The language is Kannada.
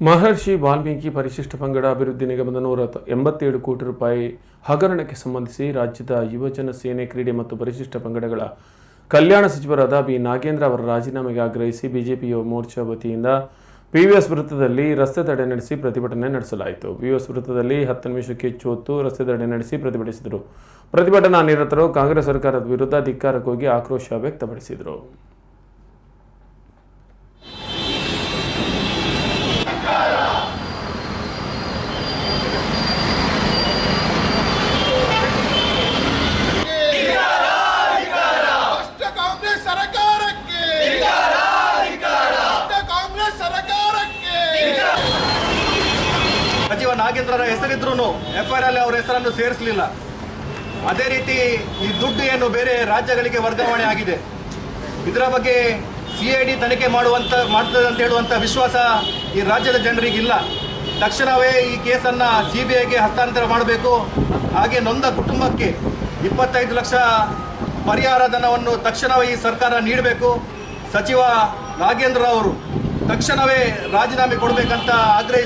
ಮಹರ್ಷಿ ವಾಲ್ಮೀಕಿ ಪರಿಶಿಷ್ಟ ಪಂಗಡ ಅಭಿವೃದ್ಧಿ ನಿಗಮದ ನೂರ ಎಂಬತ್ತೇಳು ಕೋಟಿ ರೂಪಾಯಿ ಹಗರಣಕ್ಕೆ ಸಂಬಂಧಿಸಿ ರಾಜ್ಯದ ಯುವಜನ ಸೇನೆ ಕ್ರೀಡೆ ಮತ್ತು ಪರಿಶಿಷ್ಟ ಪಂಗಡಗಳ ಕಲ್ಯಾಣ ಸಚಿವರಾದ ಬಿ. ನಾಗೇಂದ್ರ ಅವರ ರಾಜೀನಾಮೆಗೆ ಆಗ್ರಹಿಸಿ ಬಿಜೆಪಿ ಯುವ ಮೋರ್ಚಾ ವತಿಯಿಂದ ಪಿವಿಎಸ್ ವೃತ್ತದಲ್ಲಿ ರಸ್ತೆ ತಡೆ ನಡೆಸಿ ಪ್ರತಿಭಟನೆ ನಡೆಸಲಾಯಿತು. ಪಿವಿಎಸ್ ವೃತ್ತದಲ್ಲಿ ಹತ್ತು ನಿಮಿಷಕ್ಕೆ ಹೆಚ್ಚು ಹೊತ್ತು ರಸ್ತೆ ತಡೆ ನಡೆಸಿ ಪ್ರತಿಭಟಿಸಿದರು. ಪ್ರತಿಭಟನಾ ನಿರತರು ಕಾಂಗ್ರೆಸ್ ಸರ್ಕಾರದ ವಿರುದ್ಧ ಧಿಕ್ಕಾರಕ್ಕೋಗಿ ಆಕ್ರೋಶ ವ್ಯಕ್ತಪಡಿಸಿದರು ಭ್ರಷ್ಟ ಕಾಂಗ್ರೆಸ್ ಸರ್ಕಾರಕ್ಕೆ ಭ್ರಷ್ಟ ಕಾಂಗ್ರೆಸ್ ಸರ್ಕಾರಕ್ಕೆ ಸಚಿವ ನಾಗೇಂದ್ರರ ಹೆಸರಿದ್ರು ಎಫ್ಐಆರ್ ಅಲ್ಲಿ ಅವರ ಹೆಸರನ್ನು ಸೇರಿಸಲಿಲ್ಲ. ಅದೇ ರೀತಿ ಈ ದುಡ್ಡು ಏನು ಬೇರೆ ರಾಜ್ಯಗಳಿಗೆ ವರ್ಗಾವಣೆ ಆಗಿದೆ. ಇದರ ಬಗ್ಗೆ ಸಿ ಐ ಡಿ ತನಿಖೆ ಮಾಡುವಂತ ಮಾಡ್ತದೆ ಅಂತ ಹೇಳುವಂಥ ವಿಶ್ವಾಸ ಈ ರಾಜ್ಯದ ಜನರಿಗಿಲ್ಲ. ತಕ್ಷಣವೇ ಈ ಕೇಸನ್ನು ಸಿ ಬಿ ಐಗೆ ಹಸ್ತಾಂತರ ಮಾಡಬೇಕು. ಹಾಗೆ ನೊಂದ ಕುಟುಂಬಕ್ಕೆ ಇಪ್ಪತ್ತೈದು ಲಕ್ಷ ಪರಿಹಾರ ಧನವನ್ನು ತಕ್ಷಣವೇ ಈ ಸರ್ಕಾರ ನೀಡಬೇಕು. ಸಚಿವ ನಾಗೇಂದ್ರ ಅವರು ತಕ್ಷಣವೇ ರಾಜೀನಾಮೆ ಕೊಡಬೇಕಂತ ಆಗ್ರಹಿಸಿ